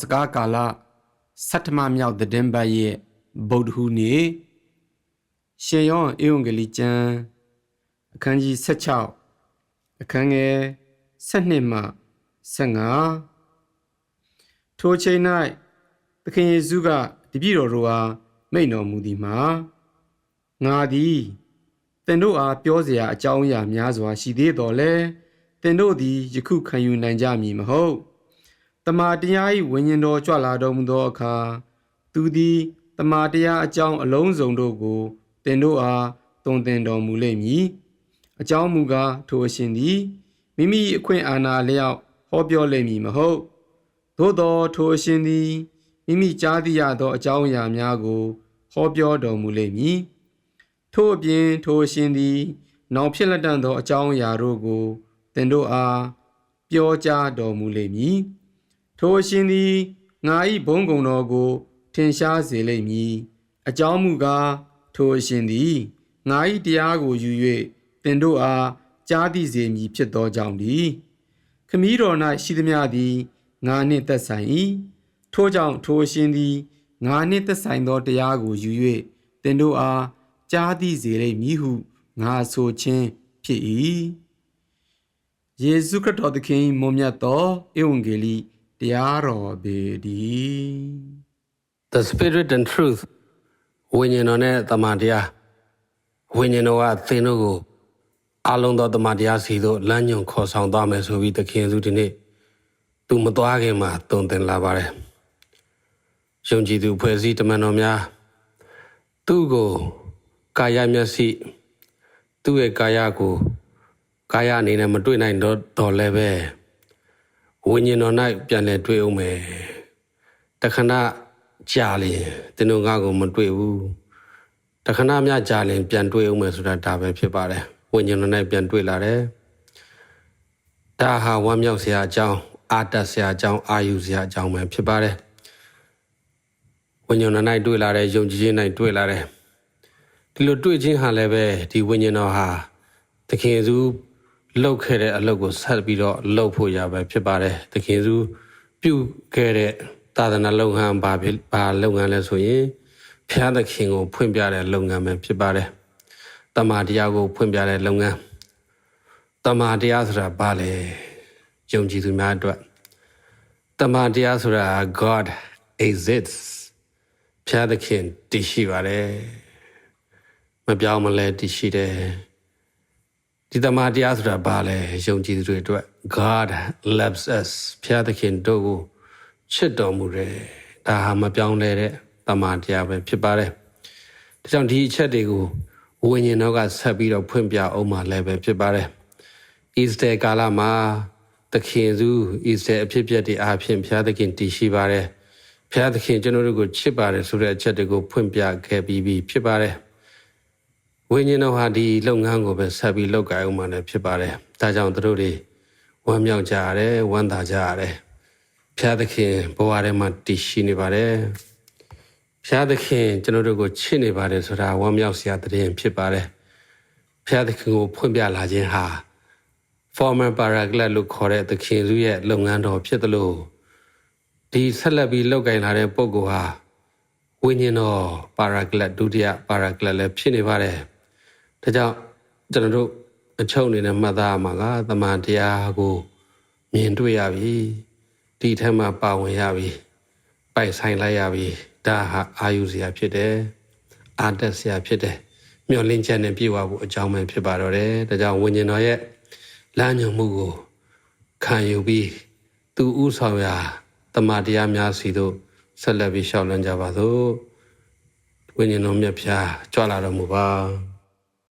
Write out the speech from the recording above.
စကားကာလဆဋ္ဌမမြောက်သတင်းပတ်ရဲ့ဗုဒ္ဓဟူးနေ့ရှင်ယောဟန်ဧဝံဂေလိကျမ်းအခန်းကြီး16အခန်းငယ်7မှ15ထိုချိန်၌သခင်ယေရှုကတပည့်တော်တို့အားမိန့်တော်မူသည်မှာငါသည်သင်တို့အားပြောเสียအကြောင်းအရာများစွာရှိသေးတော်လဲသင်တို့သည်ယခုခံယူနိုင်ကြမည်မဟုတ် တမာတရား၏ဝိညာဉ်တော်ကြွလာတော်မူသောအခါသူသည်တမာတရားအကြောင်းအလုံးစုံတို့ကိုသင်တို့အားသွန်သင်တော်မူလိမ့်မည်အကြောင်းမူကားထိုအရှင်သည်မိမိအခွင့်အာဏာလျောက်ဟောပြောလိမ့်မည်မဟုတ်သို့သောထိုအရှင်သည်မိမိကြားသိရသော အကြောင်းအရာများကိုဟောပြောတော်မူလိမ့်မည်ထို့အပြင်ထိုအရှင်သည်နောင်ဖြစ်လက်တန်သောအကြောင်းအရာတို့ကိုသင်တို့အားပြောကြားတော်မူလိမ့်မည် ထိုအရှင်သည်ငါ၏ဘုန်းကုံတော်ကိုထင်ရှားစေလိမ့်မည်အကြောင်းမူကားထိုအရှင်သည်ငါ၏တရားကိုယူ၍သင်တို့အားကြားသိစေမည်ဖြစ်သောကြောင့်သည်ခမည်းတော်၌ရှိသမျှသည်ငါနှင့်သက်ဆိုင်၏ထို့ကြောင့်ထိုအရှင်သည်ငါနှင့်သက်ဆိုင်သောတရားကိုယူ၍သင်တို့အားကြားသိစေလိမ့်မည်ဟုငါဆိုခြင်းဖြစ်၏ယေရှုခရစ်တော်သခင်မွန်မြတ်သောဧဝံဂေလိ တရားတော်ပေတည်း The Spirit and Truth ဝိညာဉ်တော်နဲ့တမန်တရားဝိညာဉ်တော်ကသင်တို့ကိုအလုံးသောတမန်တရားစီသို့လမ်းညွှန်ခေါ်ဆောင်သွားမယ်ဆိုပြီးသခင်ယေရှုဒီနေ့သူမသွားခင်မှာတုံသင်လာပါတယ်။ယုံကြည်သူဖွဲ့စည်းတမန်တော်များသူ့ကိုကာယမျက်စိသူ့ရဲ့ကာယကိုကာယအနေနဲ့မတွေ့နိုင်တော့တော်လည်းပဲ ဝိညာဉ်တော်၌ပြန်လည်တွေ့အောင်မယ်တခဏကြာလင်တင်းတို့ငါကိုမတွေ့ဘူးတခဏမြကြာလင်ပြန်တွေ့အောင်မယ်ဆိုတာဒါပဲဖြစ်ပါတယ်ဝိညာဉ်တော်၌ပြန်တွေ့လာတယ်ဒါဟာဝမ်းမြောက်စရာအကြောင်းအာတတ်စရာအကြောင်းအာယူစရာအကြောင်းပဲဖြစ်ပါတယ်ဝိညာဉ်တော်၌တွေ့လာတယ်ယုံကြည်ခြင်း၌တွေ့လာတယ်ဒီလိုတွေ့ခြင်းဟာလည်းပဲဒီဝိညာဉ်တော်ဟာသခင်ယေရှု လှုပ်ခဲ့တဲ့အလုပ်ကိုဆက်ပြီးတော့လှုပ်ဖို့ရပဲဖြစ်ပါတယ်သခင်ယေရှုပြုခဲ့တဲ့သာသနာလုပ်ငန်းဘာဖြစ်ဘာလုပ်ငန်းလဲဆိုရင်ဖျားသခင်ကိုဖွင့်ပြတဲ့လုပ်ငန်းပဲဖြစ်ပါတယ်တမန်တရားကိုဖွင့်ပြတဲ့လုပ်ငန်းတမန်တရားဆိုတာဘာလဲယုံကြည်သူများအတွက်တမန်တရားဆိုတာ God exists ဖျားသခင်တည်ရှိပါတယ်မပြောင်းမလဲတည်ရှိတယ် ဒီတမန်တရားဆိုတာဘာလဲယုံကြည်သူတွေအတွက် God loves us ဖျားသခင်တို့ကိုချစ်တော်မူတယ်ဒါဟာမပြောင်းလဲတဲ့တမန်တရားပဲဖြစ်ပါတယ်ဒါကြောင့်ဒီအချက်တွေကိုဝိညာဉ်တော်ကဆက်ပြီးတော့ဖွင့်ပြအောင်မှလည်းပဲဖြစ်ပါတယ် Easter ကာလမှာသခင်စု Easter အဖြစ်အပျက်တွေအားဖြင့်ဘုရားသခင်တည်ရှိပါတယ်ဘုရားသခင်ကျွန်တော်တို့ကိုချစ်ပါတယ်ဆိုတဲ့အချက်တွေကိုဖွင့်ပြခဲ့ပြီးပြီဖြစ်ပါတယ် ဝိညာဉ်တော်ဟာဒီလုပ်ငန်းကိုပဲဆက်ပြီးလုပ်ကိုင်အောင်မှလည်းဖြစ်ပါတယ်ဒါကြောင့်တို့တွေဝမ်းမြောက်ကြရတယ်ဝမ်းသာကြရတယ်ဘုရားသခင်ဘဝထဲမှာတည်ရှိနေပါတယ်ဘုရားသခင်ကျွန်တော်တို့ကိုချစ်နေပါတယ်ဆိုတာဝမ်းမြောက်စရာတည်င်းဖြစ်ပါတယ်ဘုရားသခင်ကိုဖွင့်ပြလာခြင်းဟာ former paraclet လို့ခေါ်တဲ့သခင်စုရဲ့လုပ်ငန်းတော်ဖြစ်သလိုဒီဆက်လက်ပြီးလုပ်ကင်လာတဲ့ပုံကောဟာဝိညာဉ်တော် paraclet ဒုတိယ paraclet လည်းဖြစ်နေပါတယ် ဒါကြောင့်ကျွန်တော်တို့အချုပ်အနေနဲ့မှတ်သားမှာကတမန်တရားကိုမြင်တွေ့ရပြီဒီထက်မှပါဝင်ရပြီပိုက်ဆိုင်လိုက်ရပြီဒါဟာအာယုစရာဖြစ်တယ်အာတက်စရာဖြစ်တယ်မျောလင်းချက်နဲ့ပြေဝဖို့အကြောင်းပဲဖြစ်ပါတော့တယ်ဒါကြောင့်ဝိညာဉ်တော်ရဲ့လမ်းညွှန်မှုကိုခံယူပြီးသူဥဆောင်ရာတမန်တရားများစီတို့ဆက်လက်ပြီးရှောက်လန်းကြပါစို့ဝိညာဉ်တော်မြတ်ဖျားကြွလာတော်မူပါ